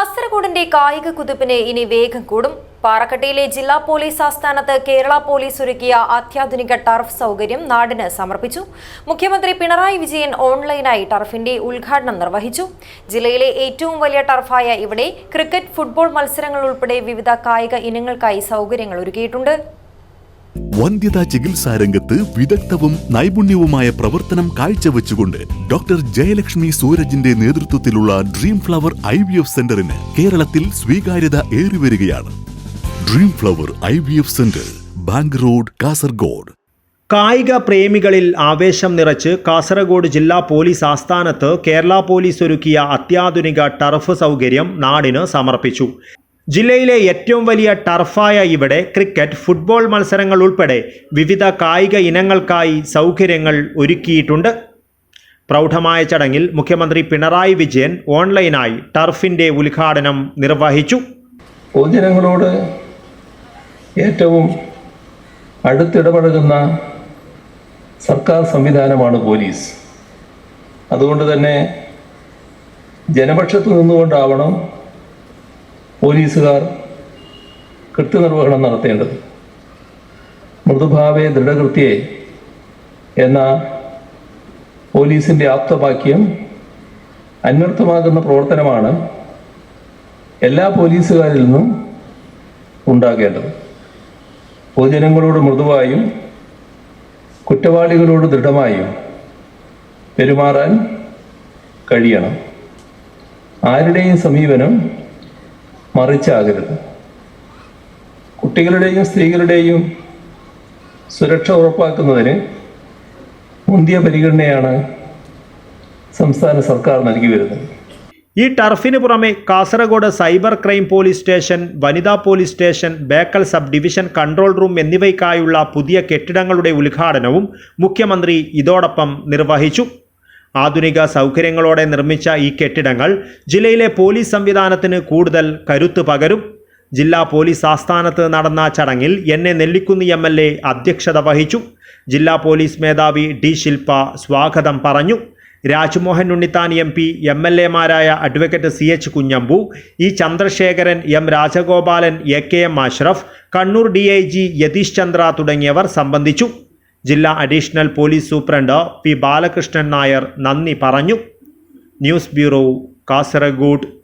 കാസർഗോഡിന്റെ കായിക കുതിപ്പിന് ഇനി വേഗം കൂടും. പാറക്കട്ടയിലെ ജില്ലാ പോലീസ് ആസ്ഥാനത്ത് കേരള പോലീസ് ഒരുക്കിയ അത്യാധുനിക ടർഫ് സൗകര്യം നാടിന് സമർപ്പിച്ചു. മുഖ്യമന്ത്രി പിണറായി വിജയൻ ഓൺലൈനായി ടർഫിന്റെ ഉദ്ഘാടനം നിർവഹിച്ചു. ജില്ലയിലെ ഏറ്റവും വലിയ ടർഫായ ഇവിടെ ക്രിക്കറ്റ് ഫുട്ബോൾ മത്സരങ്ങൾ ഉൾപ്പെടെ വിവിധ കായിക ഇനങ്ങൾക്കായി സൗകര്യങ്ങൾ ഒരുക്കിയിട്ടുണ്ട്. വന്ധ്യതാ ചികിത്സാ രംഗത്ത് വിദഗ്ധവും നൈപുണ്യവുമായ പ്രവർത്തനം കാഴ്ചവെച്ചുകൊണ്ട് ഡോക്ടർ ജയലക്ഷ്മി സൂരജിന്റെ നേതൃത്വത്തിലുള്ള dream flower I V F സെന്ററിന് കേരളത്തിൽ സ്വീകാര്യത ഏറിവരികയാണ്. Dream flower I V F centre bank road Kasaragod. കായിക പ്രേമികളിൽ ആവേശം നിറച്ച് കാസർഗോഡ് ജില്ലാ പോലീസ് ആസ്ഥാനത്ത് കേരള പോലീസ് ഒരുക്കിയ അത്യാധുനിക ടർഫ് സൗകര്യം നാടിന് സമർപ്പിച്ചു. ജില്ലയിലെ ഏറ്റവും വലിയ ടർഫായ ഇവിടെ ക്രിക്കറ്റ് ഫുട്ബോൾ മത്സരങ്ങൾ ഉൾപ്പെടെ വിവിധ കായിക ഇനങ്ങൾക്കായി സൗകര്യങ്ങൾ ഒരുക്കിയിട്ടുണ്ട്. പ്രൗഢമായ ചടങ്ങിൽ മുഖ്യമന്ത്രി പിണറായി വിജയൻ ഓൺലൈനായി ടർഫിന്റെ ഉദ്ഘാടനം നിർവഹിച്ചു. പൊതുജനങ്ങളോട് ഏറ്റവും അടുത്തിടപഴകുന്ന സർക്കാർ സംവിധാനമാണ് പോലീസ്. അതുകൊണ്ട് തന്നെ ജനപക്ഷത്ത് നിന്നുകൊണ്ടാവണം പോലീസുകാർ കൃത്യനിർവഹണം നടത്തേണ്ടത്. മൃദുഭാവേ ദൃഢകൃത്യേ എന്ന പോലീസിന്റെ ആപ്തവാക്യം അന്വർത്ഥമാകുന്ന പ്രവർത്തനമാണ് എല്ലാ പോലീസുകാരിൽ നിന്നും ഉണ്ടാകേണ്ടത്. പൊതുജനങ്ങളോട് മൃദുവായും കുറ്റവാളികളോട് ദൃഢമായും പെരുമാറാൻ കഴിയണം. ആരുടെയും സമീപനം മറിച്ചാകരുത്. കുട്ടികളുടെയും സ്ത്രീകളുടെയും സുരക്ഷ ഉറപ്പാക്കുന്നതിന് മുന്തിയ പരിഗണനയാണ് സംസ്ഥാന സർക്കാർ നൽകി വരുന്നത് ഈ ടർഫിന് പുറമെ Kasaragod cyber crime police station വനിതാ police station Bekal sub division control room എന്നിവയ്ക്കായുള്ള പുതിയ കെട്ടിടങ്ങളുടെ ഉദ്ഘാടനവും മുഖ്യമന്ത്രി ഇതോടൊപ്പം നിർവഹിച്ചു. ആധുനിക സൗകര്യങ്ങളോടെ നിർമ്മിച്ച ഈ കെട്ടിടങ്ങൾ ജില്ലയിലെ പോലീസ് സംവിധാനത്തിന് കൂടുതൽ കരുത്ത് പകരും. ജില്ലാ പോലീസ് ആസ്ഥാനത്ത് നടന്ന ചടങ്ങിൽ N A Nellikunnu M L A അധ്യക്ഷത വഹിച്ചു. ജില്ലാ പോലീസ് മേധാവി ഡി ശില്പ സ്വാഗതം പറഞ്ഞു. Rajmohan Unnithan M P M L എമാരായ advocate C H Kunhambu E Chandrasekharan M Rajagopalan A K M Ashraf Kannur D I G Yathish Chandra തുടങ്ങിയവർ സംബന്ധിച്ചു. ജില്ലാ additional police superintendent P Balakrishnan Nair നന്ദി പറഞ്ഞു. News bureau Kasaragod.